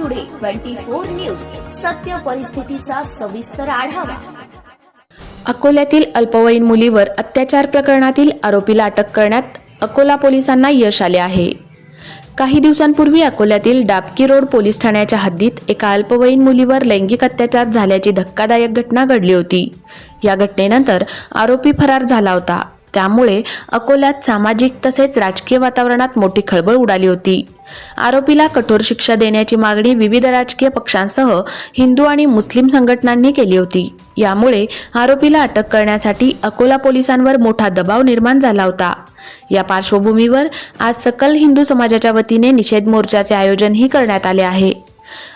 Twenty four news. सत्य परिस्थितीचा सविस्तर आढावा. अकोल्यातील अल्पवयीन मुलीवर अत्याचार प्रकरणातील आरोपीला अटक करण्यात अकोला पोलिसांना यश आले आहे. काही दिवसांपूर्वी अकोल्यातील डाबकी रोड पोलीस ठाण्याच्या हद्दीत एका अल्पवयीन मुलीवर लैंगिक अत्याचार झाल्याची धक्कादायक घटना घडली होती. या घटनेनंतर आरोपी फरार झाला होता. त्यामुळे अकोल्यात सामाजिक तसेच राजकीय वातावरणात मोठी खळबळ उडाली होती. आरोपीला कठोर शिक्षा देण्याची मागणी विविध राजकीय पक्षांसह हिंदू आणि मुस्लिम संघटनांनी केली होती. यामुळे आरोपीला अटक करण्यासाठी अकोला पोलिसांवर मोठा दबाव निर्माण झाला होता. या पार्श्वभूमीवर आज सकल हिंदू समाजाच्या वतीने निषेध मोर्चाचे आयोजनही करण्यात आले आहे.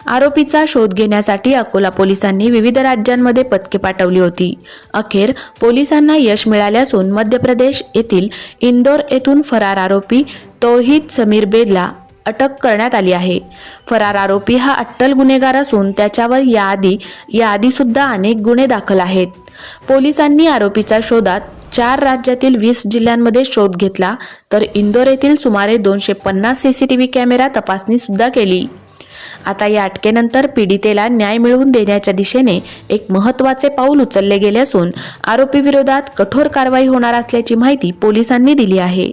आरोपीचा शोध घेण्यासाठी अकोला पोलिसांनी विविध राज्यांमध्ये पथके पाठवली होती. अखेर पोलिसांना यश मिळाले असून मध्य प्रदेश येथील इंदोर येथून फरार आरोपी तोहिद समीर बेदला अटक करण्यात आली आहे. फरार आरोपी हा अट्टल गुन्हेगार असून त्याच्यावर याआधी याआधीसुद्धा अनेक गुन्हे दाखल आहेत. पोलिसांनी आरोपीचा शोधात चार राज्यातील वीस जिल्ह्यांमध्ये शोध घेतला तर इंदोर येथील सुमारे दोनशे पन्नास सीसीटीव्ही कॅमेरा तपासणी सुद्धा केली. आता या अटकेनंतर पीडितेला न्याय मिळवून देण्याच्या दिशेने एक महत्त्वाचे पाऊल उचलले गेले असून आरोपीविरोधात कठोर कारवाई होणार असल्याची माहिती पोलिसांनी दिली आहे.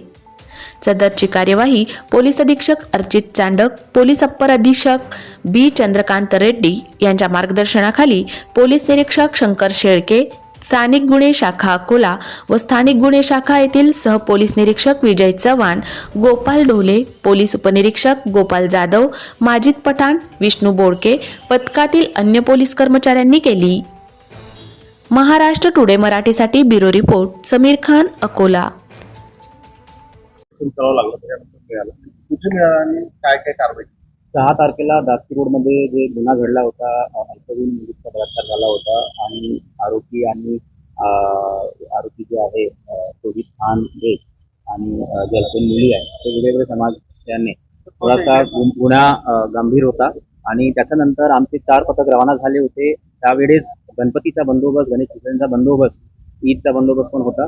सदरची कार्यवाही पोलीस अधीक्षक अर्चित चांडक पोलीस अप्पर अधीक्षक बी चंद्रकांत रेड्डी यांच्या मार्गदर्शनाखाली पोलीस निरीक्षक शंकर शेळके स्थानिक गुन्हे शाखा अकोला व स्थानिक गुन्हे शाखा येथील सहपोलीस निरीक्षक विजय चव्हाण गोपाल ढोले पोलीस उपनिरीक्षक गोपाल जाधव माजिद पठाण विष्णू बोडके पथकातील अन्य पोलीस कर्मचाऱ्यांनी केली. महाराष्ट्र टुडे मराठीसाठी bureau report Samir Khan Akola. Phone करावं लागलं त्याच्यानंतर मिळालं कुठे मिळाला आणि काय काय कारवाई? सहा तारखेला दासकी रोडमध्ये जे गुन्हा घडला होता अल्पवयीन मुलीचा बलात्कार झाला होता आणि आरोपी आणि आरोपी जे आहे शोभित खान बेग आणि जे मुली आहे ते वेगवेगळे समाज असल्याने थोडासा गुन्हा गंभीर होता आणि त्याच्यानंतर आमचे चार पथक रवाना झाले होते. त्यावेळेस गणपतीचा बंदोबस्त गणेश विसर्जनचा बंदोबस्त ईदचा बंदोबस्त पण होता.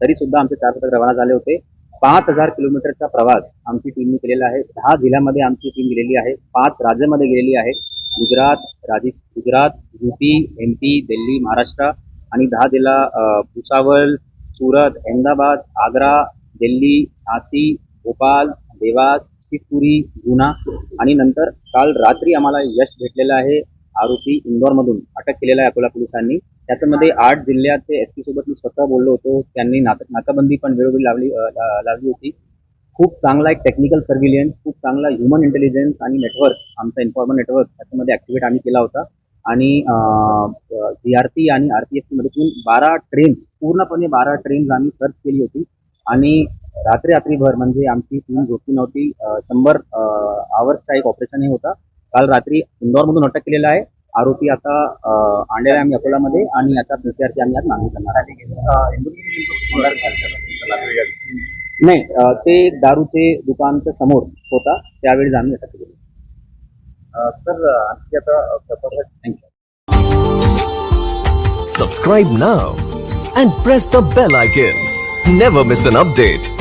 तरी सुद्धा आमचे चार पथक रवाना झाले होते. पाच हजार किलोमीटरचा प्रवास आमची टीमने केलेला आहे. दहा जिल्ह्यामध्ये आमची टीम गेलेली आहे. पाच राज्यामध्ये गेलेली आहे. Gujarat राजस्थ Gujarat UP M P Delhi Maharashtra आणि दहा जिल्हा भुसावळ सुरत अहमदाबाद आग्रा दिल्ली झासी भोपाल देवास शिवपुरी गुना आणि नंतर काल रात्री आम्हाला यश भेटलेलं आहे. आरोपी इंदोरमधून अटक केलेला आहे अकोला पोलिसांनी. त्याच्यामध्ये आठ जिल्ह्याचे एस पी सोबत मी स्वतः बोललो होतो. त्यांनी नाक नाकाबंदी पण वेळोवेळी लावली लावली होती. खूप चांगला एक टेक्निकल सर्व्हिलियन्स खूप चांगला ह्युमन इंटेलिजन्स आणि नेटवर्क आमचा इन्फॉर्मर नेटवर्क त्याच्यामध्ये ऍक्टिव्हेट आम्ही केला होता. आणि जी आर पी आणि आर पी एफ मधून बारा ट्रेन्स पूर्णपणे बारा ट्रेन्स आम्ही सर्च केली होती. आणि रात्री रात्रीभर म्हणजे आमची टीम झोपली नव्हती. शंभर आवर्सचा एक ऑपरेशन हे होता. काल रात्री इंदौरमधून अटक केलेला आहे. आरोपी आता आणलेला आहे आम्ही अकोलामध्ये आणि याचा पीसीआरची आम्ही आज मागणी करणार आहे नाही ते दारूचे दुकान समोर होता त्यावेळी जाणून तर आणखी आता सबस्क्राईब ना and press the bell I game never miss an update